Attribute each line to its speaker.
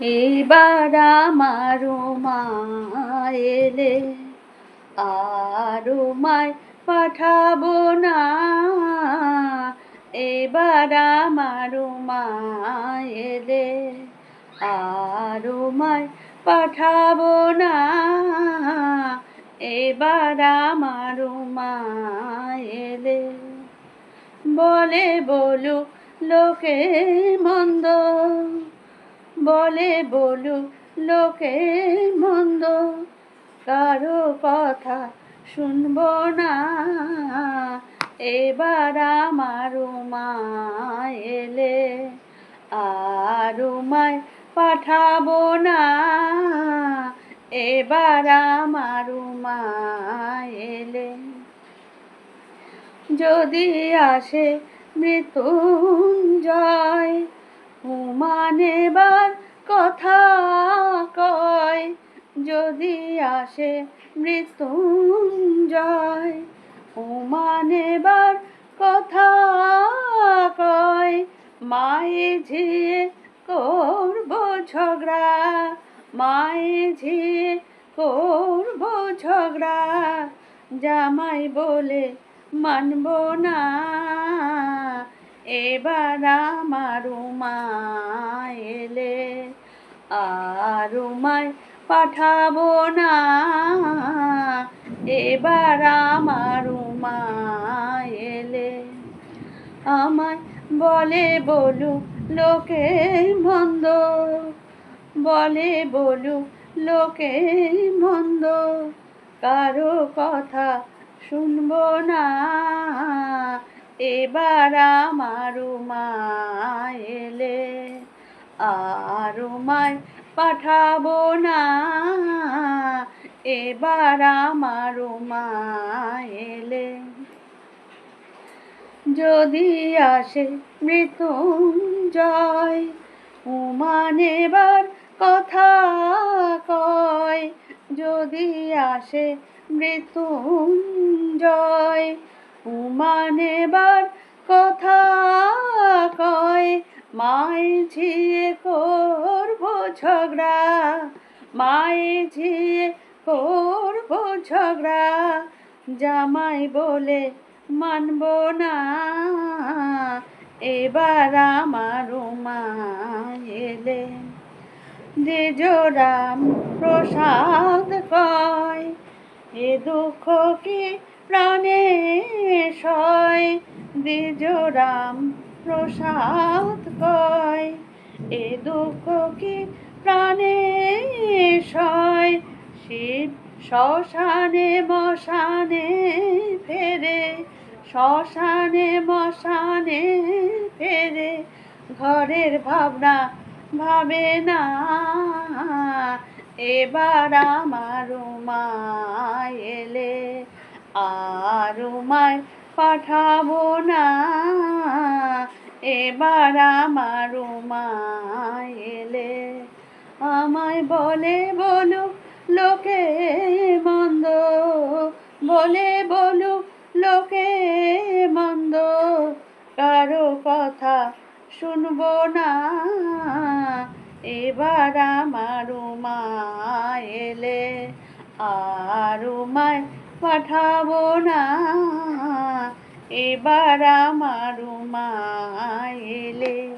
Speaker 1: এবার আমার মা এলে আর মায় পাঠাবো না। এবার আমার মা এলে আর মায় পাঠাবো না। এবার আমার মা এলে বলে বলুক লোকে মন্দ। বলে বলুক লোকে মন্দ। কারও কথা শুনব না। এবার আমার মা এলে, আর মায় পাঠাবো না। এবার আমার মা এলে। যদি আসে মৃত্যুঞ্জয় উমানেবার কথা কয়, যদি আসে মৃত্যুঞ্জয়। উমানেবার কথা কয়, মায়ে ঝিয়ে করব ঝগড়া, মায়ে ঝিয়ে করব ঝগড়া। জামাই বলে, মানব না, এবার আমার মা এলে আর মায় পাঠাবো না। এবার আমার মা এলে। আমায় বলে, বলু, লোকে মন্দ। বলে, বলু, লোকে মন্দ। কারও কথা শুনব না। এবার আমার মা এলে। আর মায় পাঠাবো না। এবার আমার মা এলে। যদি আসে মৃত্যুঞ্জয় উমানেবার কথা কয়। যদি আসে মৃত্যুঞ্জয় উমানেবার কথা কয়। মায় ঝিয়ে করব ঝগড়া, মায়ে ঝিয়ে করব ঝগড়া, জামাই বলে মানব না। এবার আমার এলে দ্বিজরাম প্রসাদ কয় এ দুঃখ কি প্রাণে সয়? দ্বিজরাম প্রসাদ কয় এ দুঃখ কি প্রাণে সয় শিব শ্মশানে মশানে ফেরে, শ্মশানে মশানে ফেরে, ঘরের ভাবনা ভাবে না। এবার আমার মা এলে, আর মায় পাঠাবো না। এবার আমার মা এলে বলে বলুক লোকে মন্দ। বলে বলুক লোকে মন্দ। কারও কথা শুনব না। এবার আমার এলে, আর মায় পাঠাবো না। এবার আমার এলে।